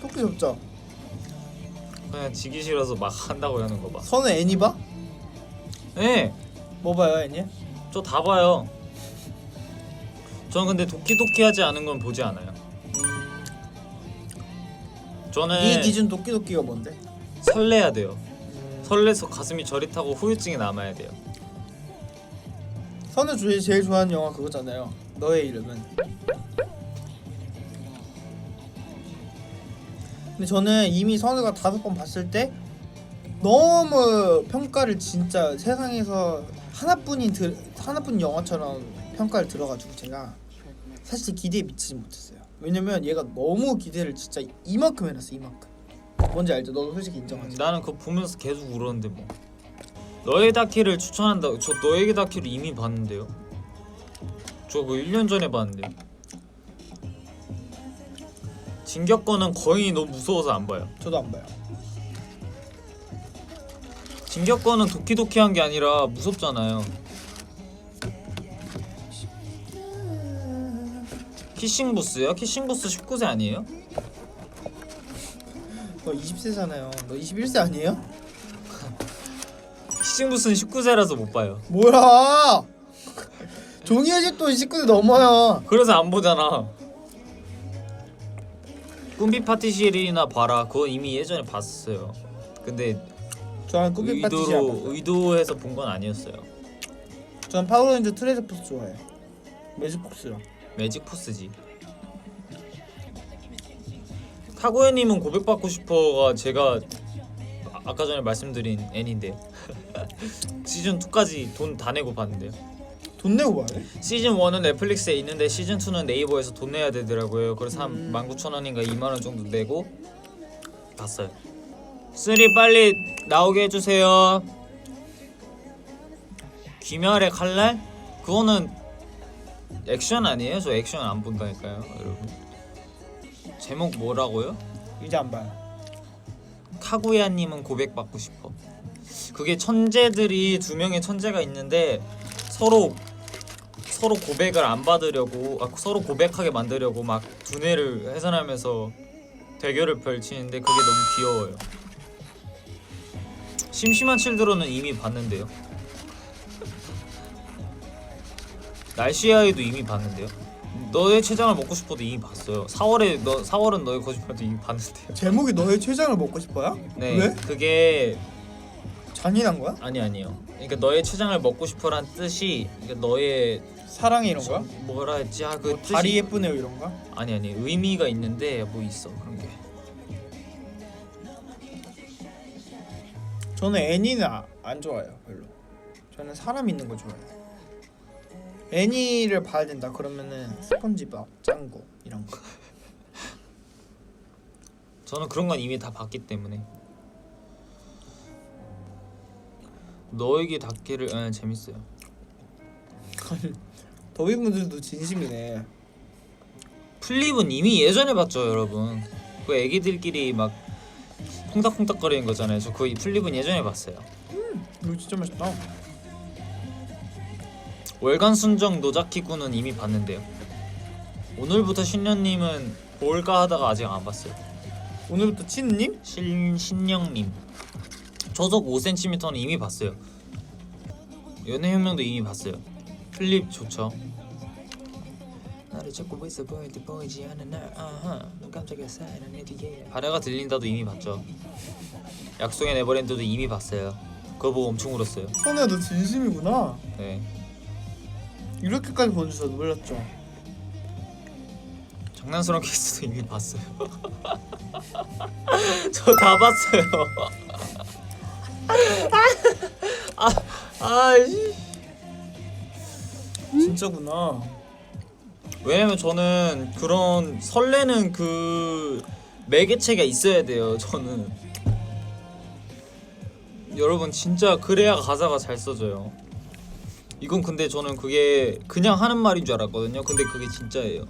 토끼 접자. 그냥 지기 싫어서 막 한다고 하는 거 봐. 선우 애니 봐? 네, 뭐 봐요 애니? 저 다 봐요. 저는 근데 도끼도끼하지 않은 건 보지 않아요. 저는 네 기준 토끼 토끼가 뭔데? 설레야 돼요. 설레서 가슴이 저릿하고 후유증이 남아야 돼요. 선우 주제 제일 좋아하는 영화 그거잖아요. 너의 이름은. 근데 저는 이미 선우가 다섯 번 봤을 때 너무 평가를 진짜 세상에서 하나뿐인 들, 하나뿐인 영화처럼 평가를 들어가지고 제가 사실 기대에 미치지 못했어요. 왜냐면 얘가 너무 기대를 진짜 이만큼 해놨어 이만큼. 뭔지 알죠? 너도 솔직히 인정하지? 나는 그거 보면서 계속 울었는데 뭐. 너의 다키를 추천한다. 저 너에게 다키를 이미 봤는데요. 저그 1년 전에 봤는데. 진격 거는 거의 너무 무서워서 안 봐요. 저도 안 봐요. 진격 거는 도키도키한 게 아니라 무섭잖아요. 키싱 부스요? 키싱 부스 19세 아니에요? 너 20세잖아요. 너 21세 아니에요? 키싱 부스는 19세라서 못 봐요. 뭐야? 종이의 집도 19세 넘어요. 그래서 안 보잖아. 꿈비 파티시리나 봐라. 그거 이미 예전에 봤어요. 근데 저는 꾸비 파티시 안 의도로 봤어요. 의도해서 본 건 아니었어요. 저는 파워레인저 트레저 포스 좋아해. 매직폭스랑. 매직 포스지. 타고야님은 고백받고 싶어가 제가 아- 아까 전에 말씀드린 애니인데 시즌 2까지 돈 다 내고 봤는데요. 돈 내고 봐요? 시즌 1은 넷플릭스에 있는데 시즌 2는 네이버에서 돈 내야 되더라고요. 그래서 음. 한 19,000원인가 2만 원 정도 내고 봤어요. 3 빨리 나오게 해주세요. 귀멸의 칼날? 그거는 액션 아니에요? 저 액션 안 본다니까요, 여러분. 제목 뭐라고요? 이제 안 봐요. 카구야님은 고백받고 싶어. 그게 천재들이 두 명의 천재가 있는데 서로 서로 고백을 안 받으려고 아, 서로 고백하게 만들려고 막 두뇌를 해산하면서 대결을 펼치는데 그게 너무 귀여워요. 심심한 칠드런은 이미 봤는데요. 날씨의 아이도 이미 봤는데요. 너의 최장을 먹고 싶어도 이미 봤어요. 4월에 너 4월은 너의 거짓말도 이미 봤는데요. 제목이 너의 최장을 먹고 싶어요? 네, 왜? 그게 잔인한 거야? 아니 아니요. 그러니까 너의 최장을 먹고 싶어란 뜻이 그러니까 너의 사랑해 이런 거야? 뭐라 했지? 아, 그 뭐 다리 예쁘네요 이런 거? 아니 아니 의미가 있는데 뭐 있어 그런 게. 저는 애니는 아, 안 좋아해요 별로. 저는 사람 있는 거 좋아해요. 애니를 봐야 된다 그러면은 스펀지밥, 짱구 이런 거. 저는 그런 건 이미 다 봤기 때문에. 너에게 닿기를 아, 재밌어요. 더비분들도 진심이네. 플립은 이미 예전에 봤죠, 여러분. 그 애기들끼리 막 콩닥콩닥거리는 거잖아요. 저 그 플립은 예전에 봤어요. 이거 진짜 맛있다. 월간 순정 노자키군은 이미 봤는데요. 오늘부터 신년님은 볼까 하다가 아직 안 봤어요. 오늘부터 친님? 신 신영님 저속 5cm는 이미 봤어요. 연애혁명도 이미 봤어요. 플립 좋죠. 나를 찾고 있어 보일 때 보이지 않는 날 아하 눈 깜짝이야 내 뒤에 바다가 들린다도 이미 봤죠. 약속의 네버랜드도 이미 봤어요. 그거 보고 엄청 울었어요. 선우야 너 진심이구나. 네. 이렇게까지 보여줘서 놀랐죠. 장난스러운 케이스도 이미 봤어요. 저 다 봤어요. 아, 아이씨. 진짜구나. 왜냐면 저는 그런 설레는 그 매개체가 있어야 돼요. 저는 여러분 진짜 그래야 가사가 잘 써져요. 이건 근데 저는 그게 그냥 하는 말인 줄 알았거든요. 근데 그게 진짜예요.